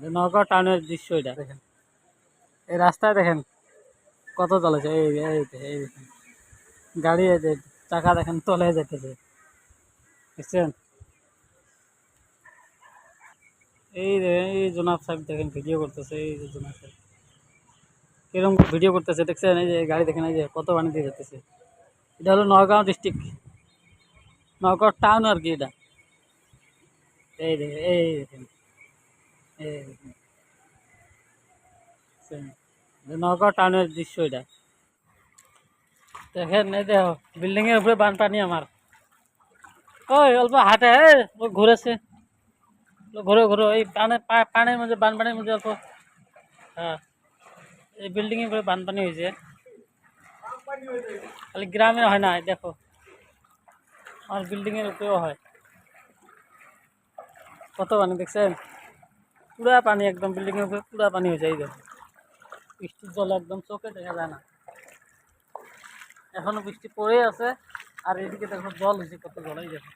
নগাঁও টাউনের দৃশ্য এটা। দেখেন। এই রাস্তায় দেখেন কত চলেছে এই এই এই চাকা দেখেন তলে যেতেছে। বুঝছেন? এই এই জোনাব সাহেব দেখেন ভিডিও করতেছে, এই যে জোনাব সাহেব। কীরকম ভিডিও করতেছে, দেখছেন? এই যে গাড়ি দেখেন, এই যে কত পানি দিয়ে যেতেছে এটা হলো নগাঁও ডিস্ট্রিক্ট নগাঁও টাউন আর কি এটা। এই দেখেন এই দেখেন এই দেখেন দেখছেন? যে নগাঁও টাউনের দৃশ্য এটা। দেখেন, এই দেখো বিল্ডিং এর উপরে বানপানি আমার। ওই, অল্প হাঁটে ও ঘুরেছে। ও ঘুরো ঘুরো এই পানে পানির মধ্যে, বানপানির মধ্যে অল্প। হ্যাঁ এই বিল্ডিং এর উপরে বানপানি হয়েছে। খালি গ্রামে হয় না দেখো। আমার বিল্ডিং এর উপরেও হয়। কত পানি দেখছেন? পুরা পানি একদম বিল্ডিং এর উপরে পুরা পানি হয়ে যায় বৃষ্টির জল একদম চোখে দেখা যায় না। এখনও বৃষ্টি পড়ে আছে, আর এদিকে দেখো জল হয়েছে কত জল, এই দেখো।